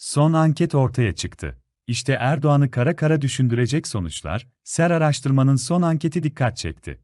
Son anket ortaya çıktı. İşte Erdoğan'ı kara kara düşündürecek sonuçlar, SER araştırmanın son anketi dikkat çekti.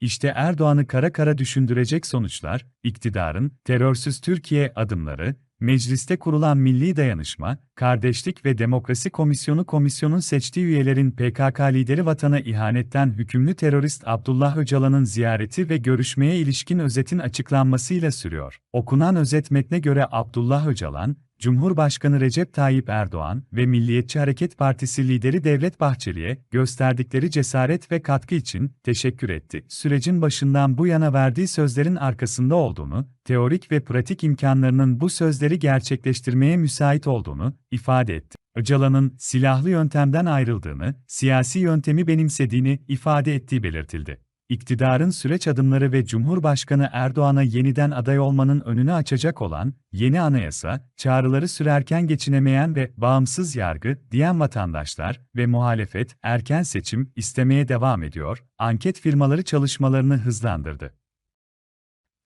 İşte Erdoğan'ı kara kara düşündürecek sonuçlar, iktidarın terörsüz Türkiye adımları, mecliste kurulan Milli Dayanışma, Kardeşlik ve Demokrasi Komisyonu komisyonun seçtiği üyelerin PKK lideri vatana ihanetten hükümlü terörist Abdullah Öcalan'ın ziyareti ve görüşmeye ilişkin özetin açıklanmasıyla sürüyor. Okunan özet metne göre Abdullah Öcalan, Cumhurbaşkanı Recep Tayyip Erdoğan ve Milliyetçi Hareket Partisi lideri Devlet Bahçeli'ye gösterdikleri cesaret ve katkı için teşekkür etti. Sürecin başından bu yana verdiği sözlerin arkasında olduğunu, teorik ve pratik imkanlarının bu sözleri gerçekleştirmeye müsait olduğunu ifade etti. Öcalan'ın silahlı yöntemden ayrıldığını, siyasi yöntemi benimsediğini ifade ettiği belirtildi. İktidarın süreç adımları ve Cumhurbaşkanı Erdoğan'a yeniden aday olmanın önünü açacak olan yeni anayasa, çağrıları sürerken geçinemeyen ve bağımsız yargı diyen vatandaşlar ve muhalefet erken seçim istemeye devam ediyor, anket firmaları çalışmalarını hızlandırdı.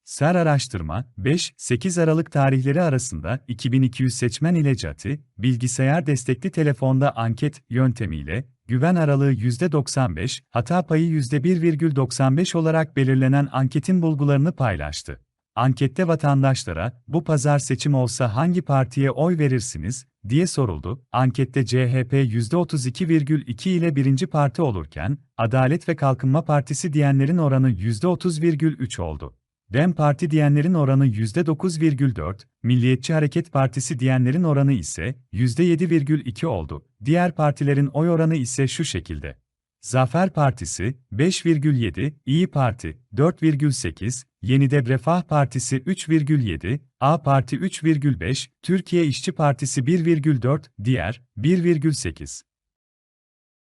SER araştırma, 5-8 Aralık tarihleri arasında 2200 seçmen ile CATI, bilgisayar destekli telefonda anket yöntemiyle, güven aralığı %95, hata payı %1,95 olarak belirlenen anketin bulgularını paylaştı. Ankette vatandaşlara, bu pazar seçim olsa hangi partiye oy verirsiniz, diye soruldu. Ankette CHP %32,2 ile birinci parti olurken, Adalet ve Kalkınma Partisi diyenlerin oranı %30,3 oldu. DEM Parti diyenlerin oranı %9,4, Milliyetçi Hareket Partisi diyenlerin oranı ise %7,2 oldu. Diğer partilerin oy oranı ise şu şekilde. Zafer Partisi 5,7, İyi Parti 4,8, Yenide Refah Partisi 3,7, A Parti 3,5, Türkiye İşçi Partisi 1,4, diğer 1,8.